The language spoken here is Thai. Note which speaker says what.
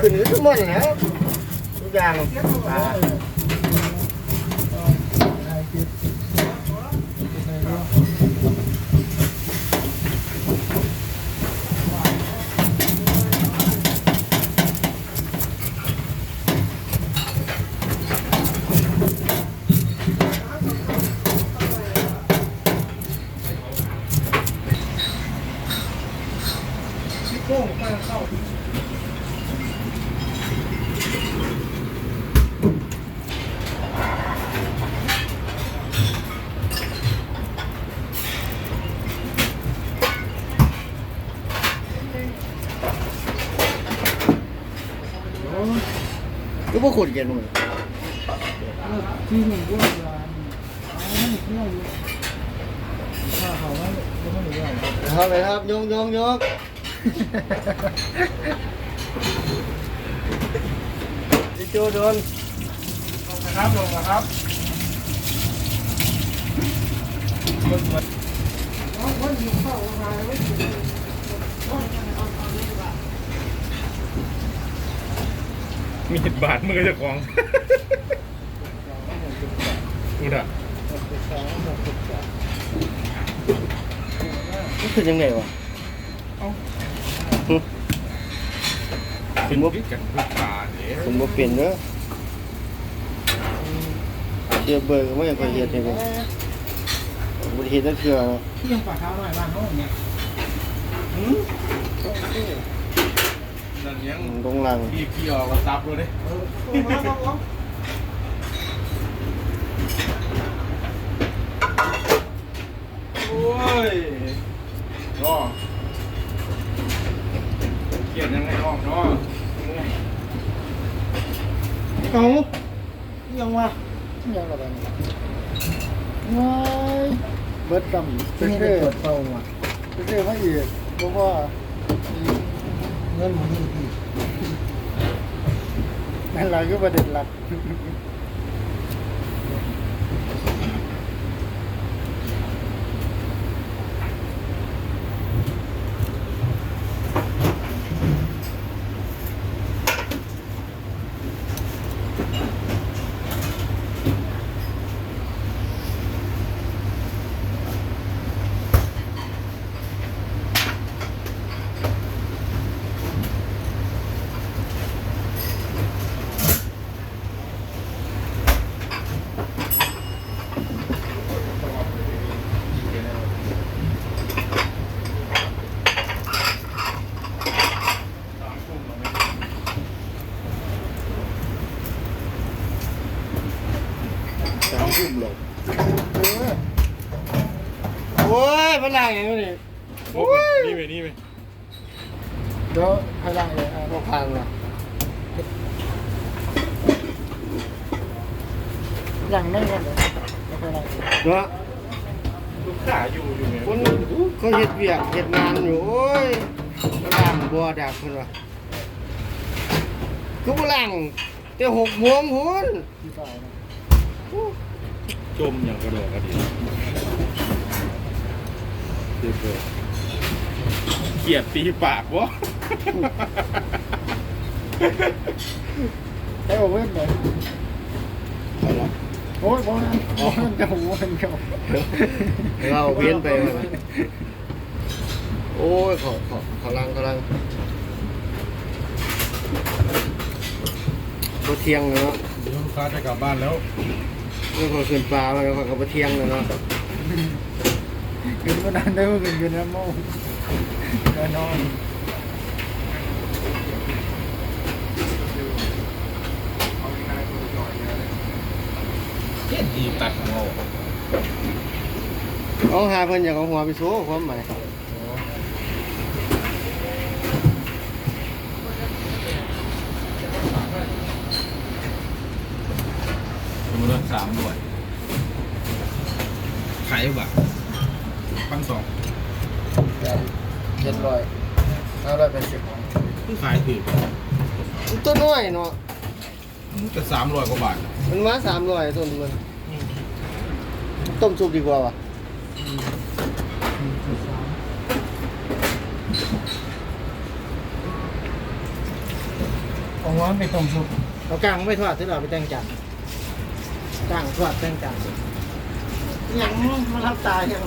Speaker 1: ขึ้นอยู่ทุกมันนะทุกอย่าง ปลา
Speaker 2: โค้งไปเข้า
Speaker 1: ก็พวกขุดกันมึง
Speaker 2: ที่หนึ่งด้วยเวลาอ๋อไม่เที่ยวอยู่ถ้าวเขาไม่ไม่ได้เรื่อง
Speaker 1: ครับไปครับยกยกยก พี่โจโดน
Speaker 2: นะครับลงนะครับคนอยู่เข้ามาไม่ถึง
Speaker 3: มีดบาดมือเจ้าของดูด่ะ
Speaker 1: นี่คือยังไงวะ
Speaker 3: เป็นพิษกันทุกตาเนี่ย
Speaker 1: ผมบ่เปลี่ยนเด้อเดี๋ยวเบิกไม่อยากไปเฮ็ดให้ผมบ่ได้เฮ็ดนั่นคือ
Speaker 2: ที่ยังปากเท้าหน่อยบ้านเขาอย่างเงี้ย
Speaker 3: นั่นยัง
Speaker 1: ตรงหลัง
Speaker 3: พี่พี่ออกมาซับเลย
Speaker 2: เออมาลองลอง
Speaker 3: โอ้ยรอ เขียนยังไงออกเนาะ
Speaker 2: เอายังวะยังระบายว้ายเบิดดำเป็นเรื่องเตาอะเป็นเรื่องไม่อีกเพราะว่าเงินมันนี่อีกนั่นแหละก็ประเด็นหลัก
Speaker 3: สามทุ่มหลบ
Speaker 1: โอ้ยมันล่างอย่างนี้
Speaker 3: โอ้ยนี่ไปนี่ไป
Speaker 2: เดี๋ยวให้ล่างเลยอะ
Speaker 1: บ่พังล่ะ
Speaker 2: ล่างไม่เงินเลยไม่เป็นไร
Speaker 1: เนาะ
Speaker 3: ลูกค้าอยู่อยู่ไง
Speaker 1: คนเขาเฮ็ดเวียกเฮ็ดงานอยู่โอ้ยมันล่างบ่ดักเพิ่นว่าคือบ่ล่างแต่หกโมงพุ่น
Speaker 2: ที่ฝ่ายนะ
Speaker 3: จมอย่างกระโดดกระดิ่งเจ็บเลยเกียดตีปากวะ
Speaker 2: ให้โอเว่นเลย
Speaker 1: เอะ
Speaker 2: โอ้ยบอลนั้นบอลนั้นจะหัวมันเจ้า
Speaker 1: เราเวียนไปเลยนะโอ้ยขอขอขอลังขอลังบ่เทียงเลยเนาะ
Speaker 3: เดี๋ยวลูกค้าจะกลับบ้านแล้ว
Speaker 1: เมื่อขอขึ้นปลาแล้วขอก็บ่เที่ยงเลยเนาะ
Speaker 2: กินก็นานได้เมื่อคืนกินน้ำมูกก็นอน
Speaker 3: เจ็ดดีตัดหัว
Speaker 1: เอาหาเพิ่นอยากเอาหัวไปโซ่ความหมาย
Speaker 3: สามด้วยขายว่ะพันสอง
Speaker 2: เจ็ดร้อยห้าร้อยแปดสิบ
Speaker 3: ขายถือ
Speaker 1: ตัวน้อยเนาะ
Speaker 3: จะสามร้อยกว่าบาท
Speaker 1: มันว่าสามร้อยส่วนเงินต้มซุปดีกว่าวะ
Speaker 4: ขอาหันไปต้มซุปเอากลางไม่ทอดที่เราไปแต่งจาน ต่างทอดแต่งต่างยังมารับตายัง